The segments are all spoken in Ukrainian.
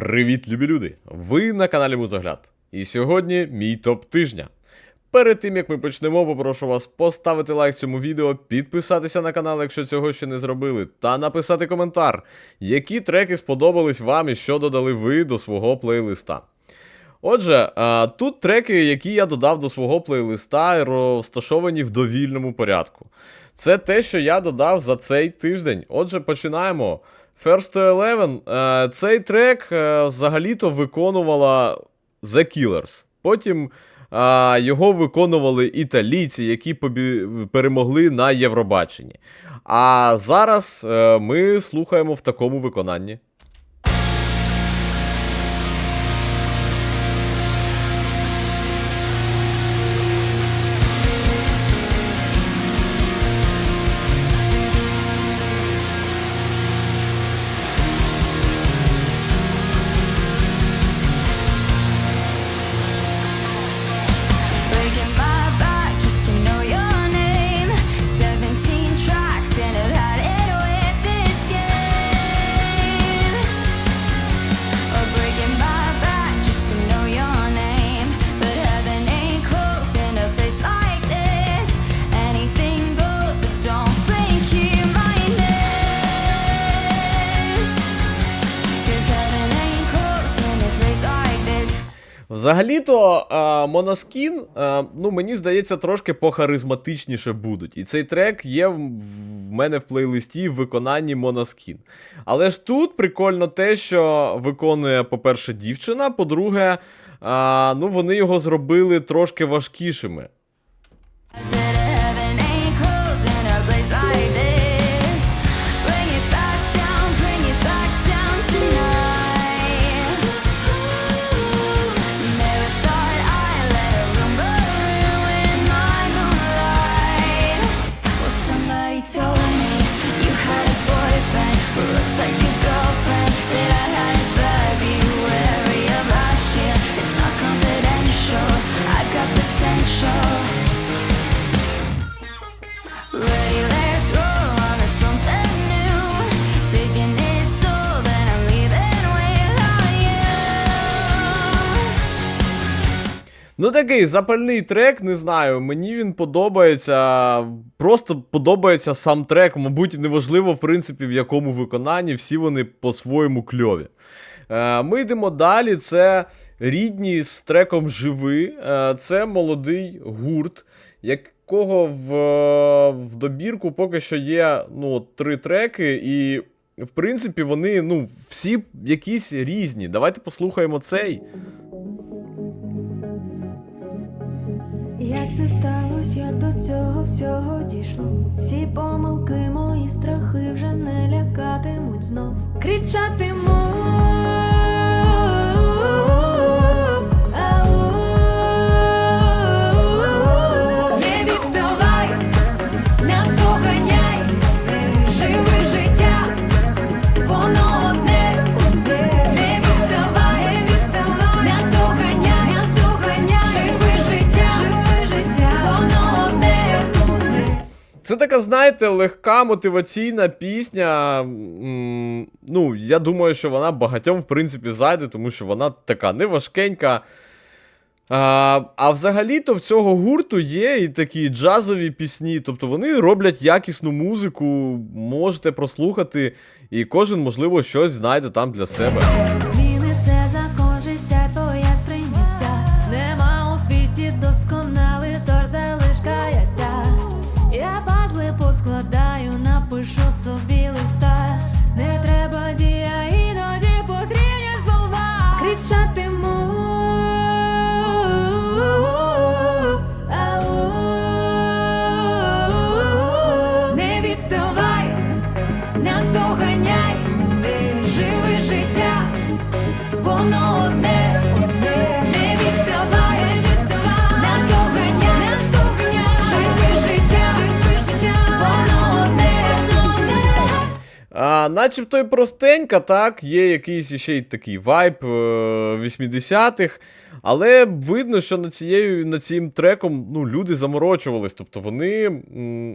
Привіт, любі люди! Ви на каналі Музогляд. І сьогодні мій топ тижня. Перед тим як ми почнемо, попрошу вас поставити лайк цьому відео, підписатися на канал, якщо цього ще не зробили, та написати коментар, які треки сподобались вам і що додали ви до свого плейлиста. Отже, тут треки, які я додав до свого плейлиста, розташовані в довільному порядку. Це те, що я додав за цей тиждень. Отже, починаємо. First to Eleven. е, Цей трек е, взагалі-то виконувала The Killers. Потім а, його виконували італійці, які перемогли на Євробаченні. А зараз е, ми слухаємо в такому виконанні. Взагалі-то е, Моноскін, е, ну мені здається, трошки похаризматичніше будуть. І цей трек є в, в мене в плейлисті в виконанні Моноскін. Але ж тут прикольно те, що виконує, по-перше, дівчина, по-друге, е, ну вони його зробили трошки важкішими. Ну, такий запальний трек, не знаю. Мені він подобається. Просто подобається сам трек. Мабуть, неважливо, в принципі, в якому виконанні, всі вони по-своєму кльові. Е, ми йдемо далі. Це рідні з треком Живи. Е, це молодий гурт, якого в, в добірку поки що є ну, три треки, і. В принципі, вони ну, всі якісь різні. Давайте послухаємо цей. Як це сталося, як до цього всього дійшло? Всі помилки, мої страхи вже не лякатимуть знов. Кричатиму. Знаєте, легка мотиваційна пісня. Ну, я думаю, що вона багатьом, в принципі, зайде, тому що вона така неважкенька. А, а взагалі-то в цього гурту є і такі джазові пісні. Тобто вони роблять якісну музику, можете прослухати, і кожен, можливо, щось знайде там для себе. Начебто і простенька, так, є якийсь ще й такий вайб е, 80-х. Але видно, що над цією над цим треком ну, люди заморочувались. Тобто вони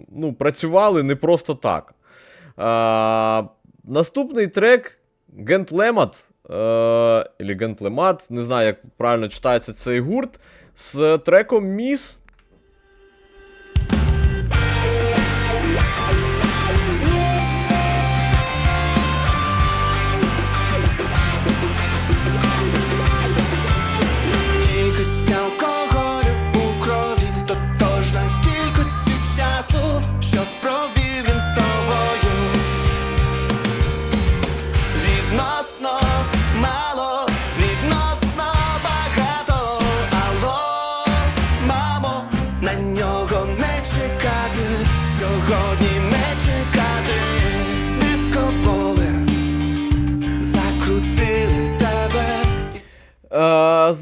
ну, працювали не просто так. А, наступний трек Гент Лемат. Elegant Lemat, не знаю, як правильно читається цей гурт, з треком Міс.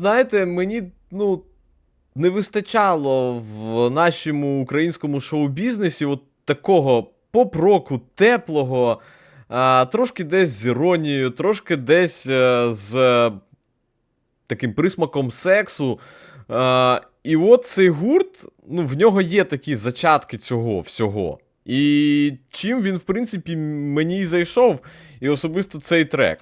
Знаєте, мені ну, не вистачало в нашому українському шоу-бізнесі от такого поп-року, теплого, е, трошки десь з іронією, трошки десь е, з е, таким присмаком сексу. Е, і от цей гурт, ну, в нього є такі зачатки цього всього. І чим він, в принципі, мені й зайшов, і особисто цей трек.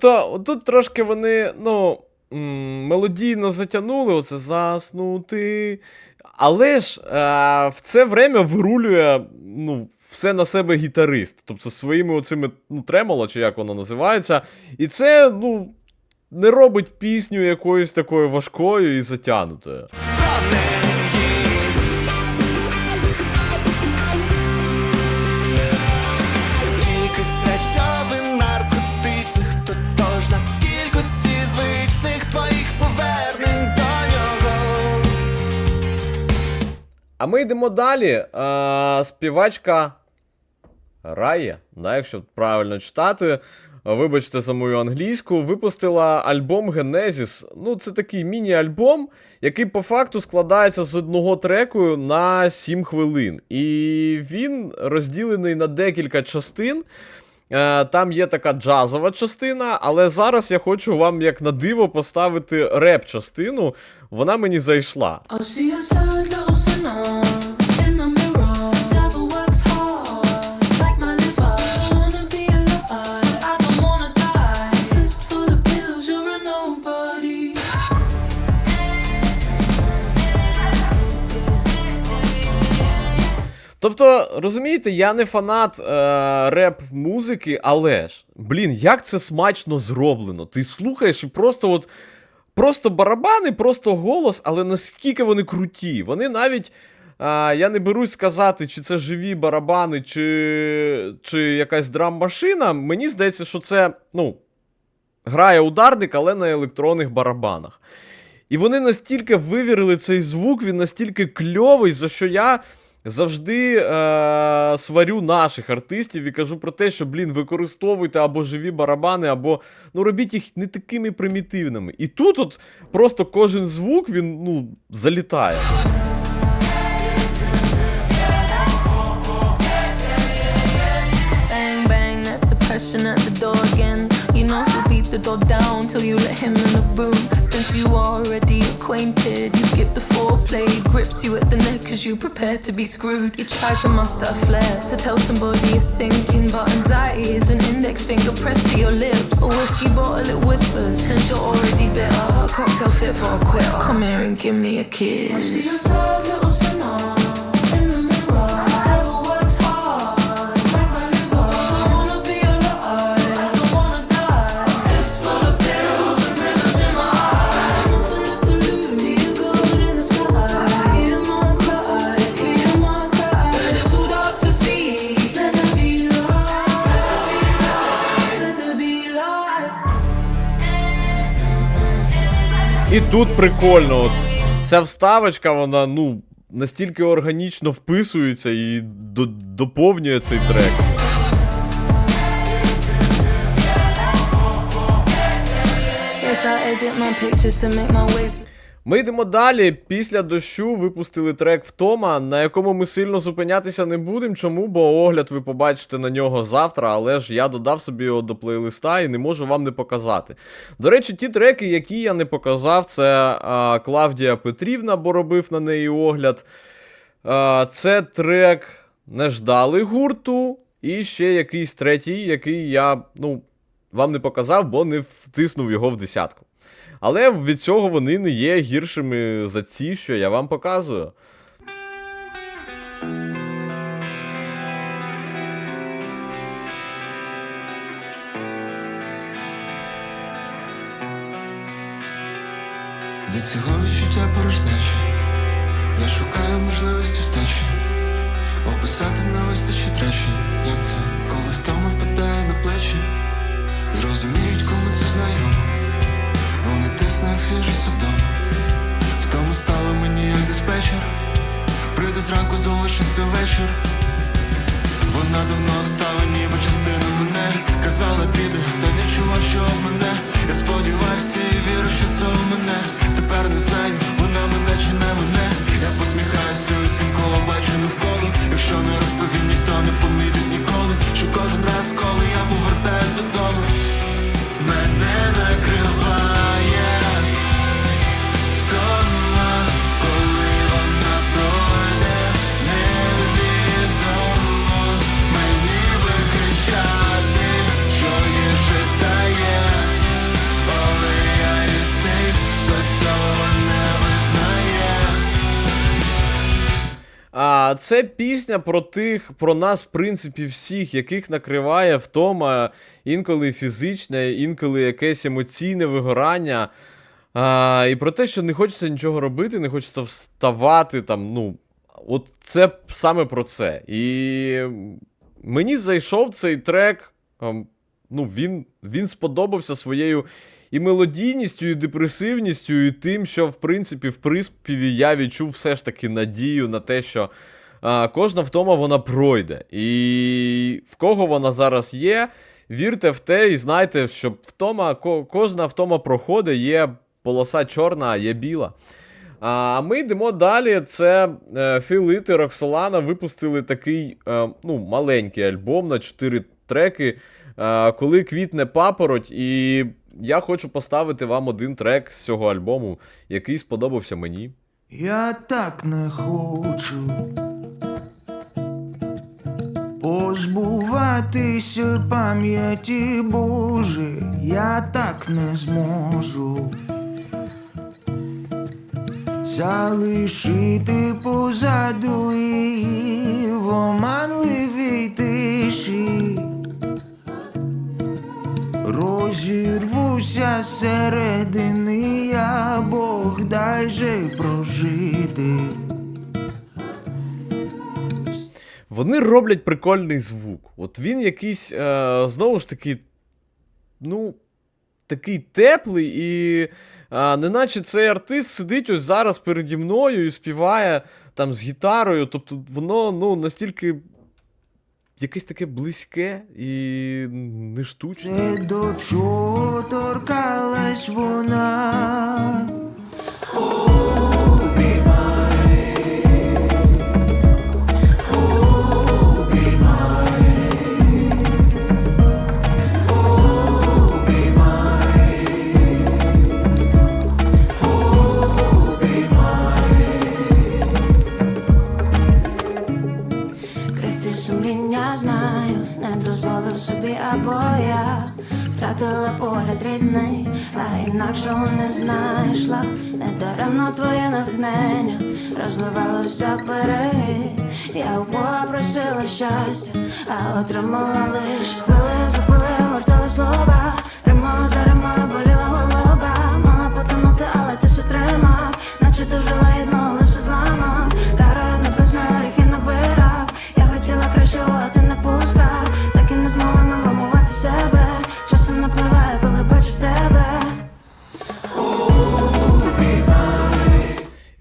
Тобто, тут трошки вони, ну, мелодійно затягнули оце заснути. Але ж е, в це время вирулює ну, все на себе гітарист. Тобто своїми оцими ну, тремоло, чи як воно називається. І це, ну, не робить пісню якоюсь такою важкою і затягнутою. Ми йдемо далі. Е, співачка Рая, да, якщо правильно читати. Вибачте за мою англійську, випустила альбом Genesis. Ну, це такий міні-альбом, який по факту складається з одного треку на 7 хвилин. І він розділений на декілька частин. Е, Там є така джазова частина, але зараз я хочу вам, як на диво, поставити реп-частину. Вона мені зайшла. Тобто, розумієте, я не фанат е, реп-музики, але ж, блін, як це смачно зроблено. Ти слухаєш і просто от. Просто барабани, просто голос, але наскільки вони круті. Вони навіть. А, я не берусь сказати, чи це живі барабани, чи, чи якась драм-машина. Мені здається, що це, ну, грає ударник, але на електронних барабанах. І вони настільки вивірили цей звук, він настільки кльовий, за що я завжди е- сварю наших артистів і кажу про те, що, блін, використовуйте або живі барабани, або ну, робіть їх не такими примітивними. І тут от просто кожен звук він ну, залітає. Door down till you let him in the room. Since you are already acquainted, you skip the foreplay. Grips you at the neck cause you prepare to be screwed. You try to muster a flair to tell somebody you're sinking, but anxiety is an index finger pressed to your lips. A whiskey bottle, it whispers since you're already bitter. A cocktail fit for a quitter. Come here and give me a kiss. I see your sad little sinner тут прикольно. От, ця вставочка, вона, ну, настільки органічно вписується і до- доповнює цей трек. Yes, I edit my pictures to make my ways. Ми йдемо далі. Після дощу випустили трек Втома, на якому ми сильно зупинятися не будемо. Чому? Бо огляд ви побачите на нього завтра, але ж я додав собі його до плейлиста і не можу вам не показати. До речі, ті треки, які я не показав, це а, Клавдія Петрівна, бо робив на неї огляд. А, це трек Не ждали гурту. І ще якийсь третій, який я ну, вам не показав, бо не втиснув його в десятку. Але від цього вони не є гіршими за ці, що я вам показую. Від цього відчуття порожнечі. Я шукаю можливості втечі. Описати не вистачить речень Як це, коли втома впадає на плечі? Зрозуміють, кому це знайомо Вони снах як свіжий судом тому стало мені як диспетчер. Прийде зранку, залишиться вечір. Вона давно стала ніби частина мене. Казала піде, та відчував, що мене. Я сподівався і вірю, що це у мене це пісня про тих, про нас, в принципі, всіх, яких накриває втома, інколи фізичне, інколи якесь емоційне вигорання. А, і про те, що не хочеться нічого робити, не хочеться вставати там. Ну, от це саме про це. І мені зайшов цей трек. ем, Ну, він, він сподобався своєю і мелодійністю, і депресивністю, і тим, що, в принципі, в приспіві я відчув все ж таки надію на те, що а, кожна втома вона пройде. І в кого вона зараз є, вірте в те і знайте, що втома, кожна втома проходить, є полоса чорна, а є біла. А ми йдемо далі. Це е, Філит і Роксолана випустили такий е, ну, маленький альбом на 4 треки, е, коли квітне папороть. І я хочу поставити вам один трек з цього альбому, який сподобався мені. Я так не хочу позбуватися пам'яті Боже, я так не зможу залишити позаду і в оманливій тиші. Розірвуся середини, я Бог дай же прожити. Вони роблять прикольний звук. От він якийсь, е, знову ж таки, ну, такий теплий, і е, неначе цей артист сидить ось зараз переді мною і співає там з гітарою. Тобто воно ну, настільки якесь таке близьке і не штучне. До чого торкалась вона. просила щастя, а отримала лиш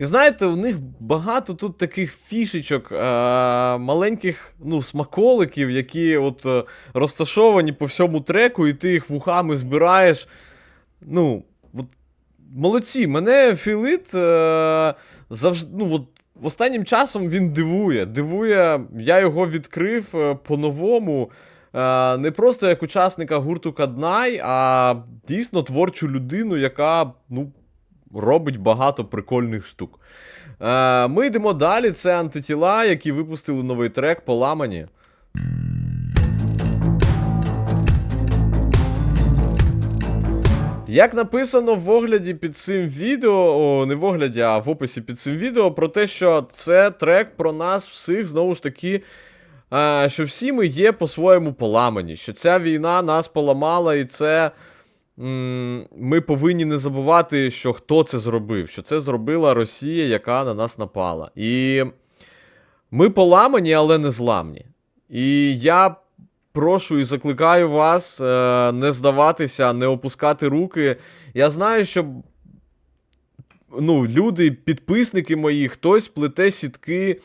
Знаєте, у них багато тут таких фішечок, е- маленьких ну, смаколиків, які от е, розташовані по всьому треку, і ти їх вухами збираєш. Ну, от, молодці, мене Філіт е- завжди. Ну, от, Останнім часом він дивує. Дивує, я його відкрив по-новому. Не просто як учасника гурту Каднай, а дійсно творчу людину, яка ну, робить багато прикольних штук. Е, ми йдемо далі. Це антитіла, які випустили новий трек Поламані. Як написано в огляді під цим відео, о, не в огляді, а в описі під цим відео, про те, що це трек про нас всіх, знову ж таки, е, що всі ми є по-своєму поламані, що ця війна нас поламала, і це. Ми повинні не забувати, що хто це зробив, що це зробила Росія, яка на нас напала. І ми поламані, але не зламні. І я прошу і закликаю вас е, не здаватися, не опускати руки. Я знаю, що ну, люди, підписники мої, хтось плете сітки,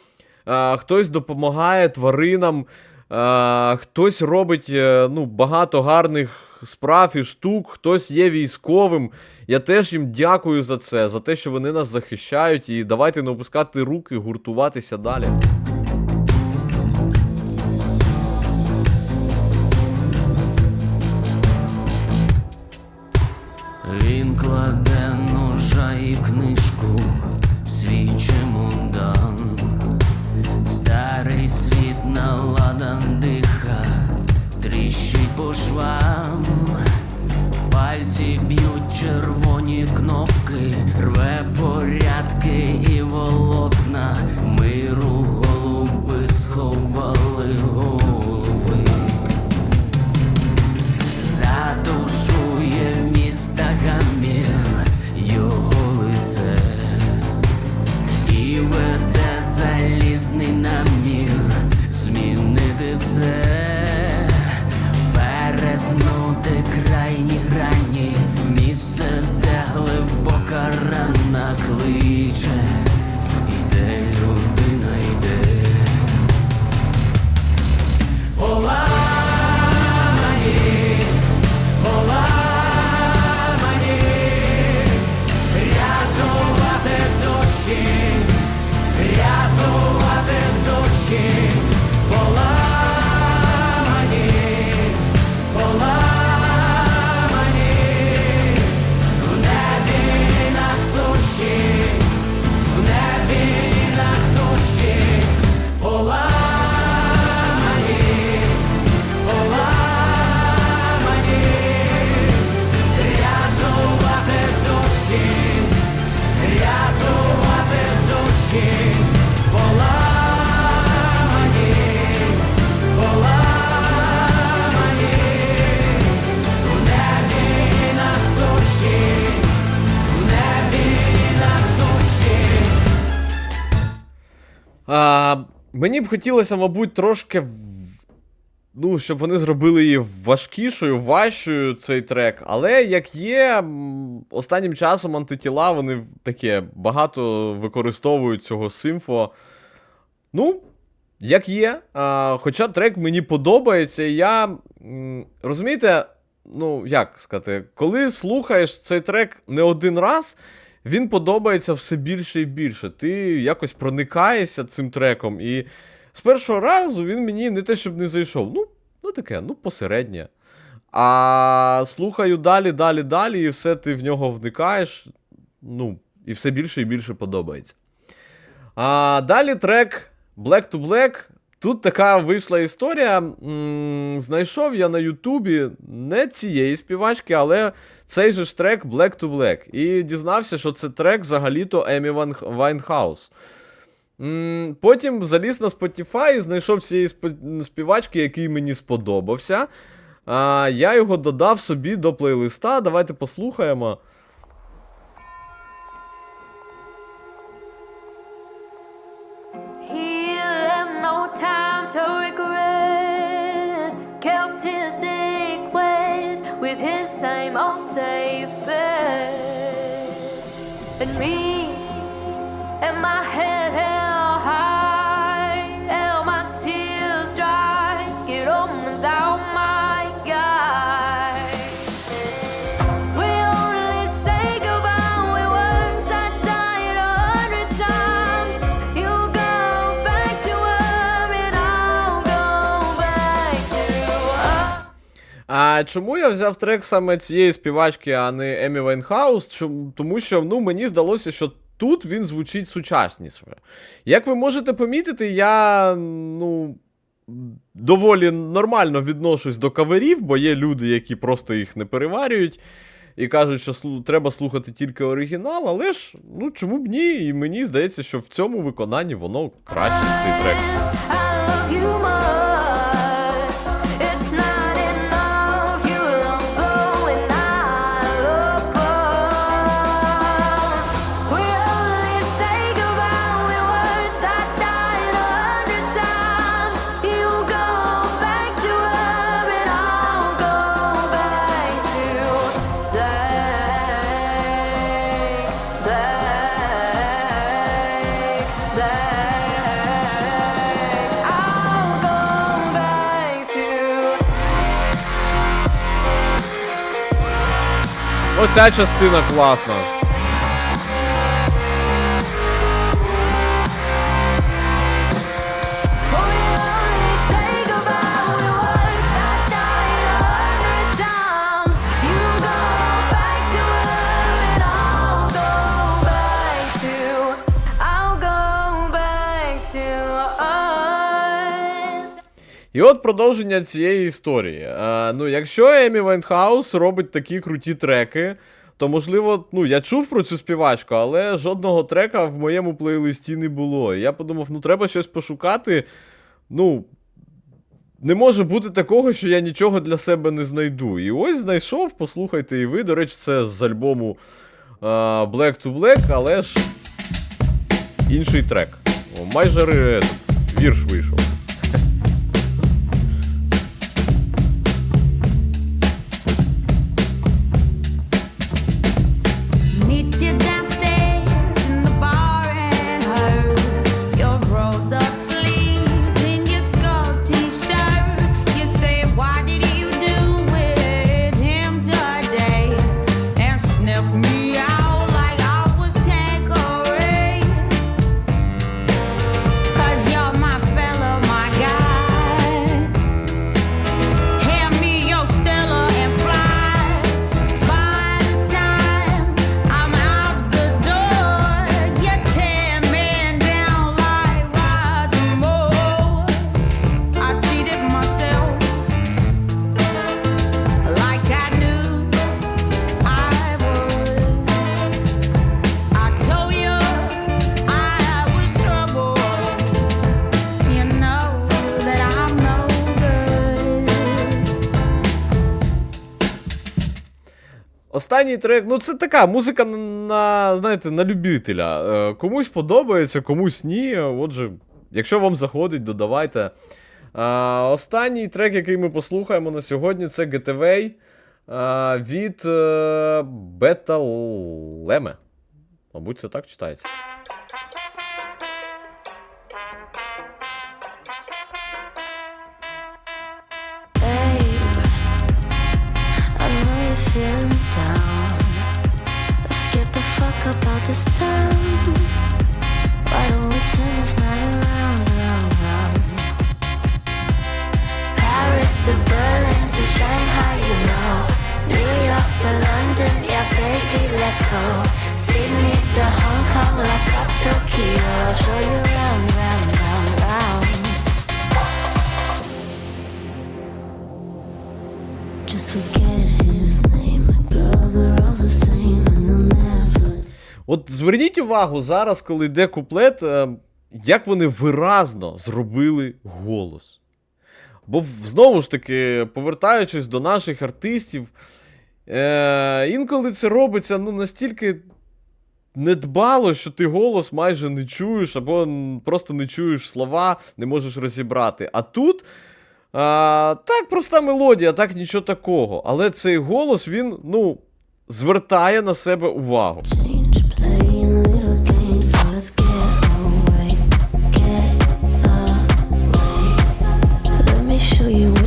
е, хтось допомагає тваринам, е, хтось робить ну, багато гарних справ і штук, хтось є військовим. Я теж їм дякую за це, за те, що вони нас захищають. І давайте не опускати руки, гуртуватися далі. Мені б хотілося, мабуть, трошки. Ну, щоб вони зробили її важкішою, важчою цей трек. Але як є, останнім часом антитіла вони таке багато використовують цього симфо. Ну, як є. А, хоча трек мені подобається, я. Розумієте, ну, як сказати, коли слухаєш цей трек не один раз, він подобається все більше і більше. Ти якось проникаєшся цим треком. І з першого разу він мені не те, щоб не зайшов. Ну, ну таке, ну, посереднє. А слухаю далі, далі, далі, і все ти в нього вникаєш. Ну, і все більше і більше подобається. А далі трек Black to Black. Тут така вийшла історія. Знайшов я на Ютубі не цієї співачки, але цей же ж трек Black to Black. І дізнався, що це трек взагалі-то Емі Вайнхаус. Потім заліз на Spotify і знайшов цієї співачки, який мені сподобався. Я його додав собі до плейлиста. Давайте послухаємо. With his same old safe bet. And me, and my head А чому я взяв трек саме цієї співачки, а не Емі Вайнхаус? Тому що ну, мені здалося, що тут він звучить сучасніше. Як ви можете помітити, я ну. Доволі нормально відношусь до каверів, бо є люди, які просто їх не переварюють і кажуть, що треба слухати тільки оригінал, але ж ну чому б ні? І мені здається, що в цьому виконанні воно краще цей трек. Оця частина класна. І от продовження цієї історії. Е, ну, якщо Емі Вайнхаус робить такі круті треки, то можливо, ну я чув про цю співачку, але жодного трека в моєму плейлисті не було. І я подумав, ну треба щось пошукати. Ну. Не може бути такого, що я нічого для себе не знайду. І ось знайшов, послухайте і ви. До речі, це з альбому е, Black to Black, але ж інший трек. Майже вірш вийшов. Останній трек, ну це така музика на, знаєте, на любителя. Е, комусь подобається, комусь ні. Отже, якщо вам заходить, додавайте. Е, останній трек, який ми послухаємо на сьогодні, це Getaway е, від Бета Леме. Мабуть, це так читається. This town. Why don't we turn this night around, round, round? Paris to Berlin to Shanghai, you know. New York to London, yeah, baby, let's go. Sydney to Hong Kong, last stop Tokyo. I'll show you зверніть увагу зараз, коли йде куплет, е, як вони виразно зробили голос. Бо знову ж таки, повертаючись до наших артистів, е, інколи це робиться ну, настільки недбало, що ти голос майже не чуєш, або просто не чуєш слова, не можеш розібрати. А тут. А, так, проста мелодія, так нічого такого. Але цей голос, він, ну, звертає на себе увагу.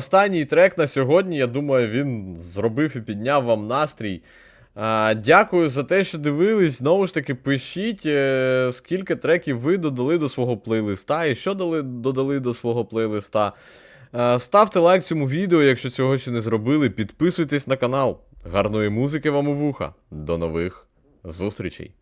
останній трек на сьогодні. Я думаю, він зробив і підняв вам настрій. Дякую за те, що дивились. Знову ж таки, пишіть, е, скільки треків ви додали до свого плейлиста і що дали, додали до свого плейлиста. Е, ставте лайк цьому відео, якщо цього ще не зробили. Підписуйтесь на канал. Гарної музики вам у вуха. До нових зустрічей!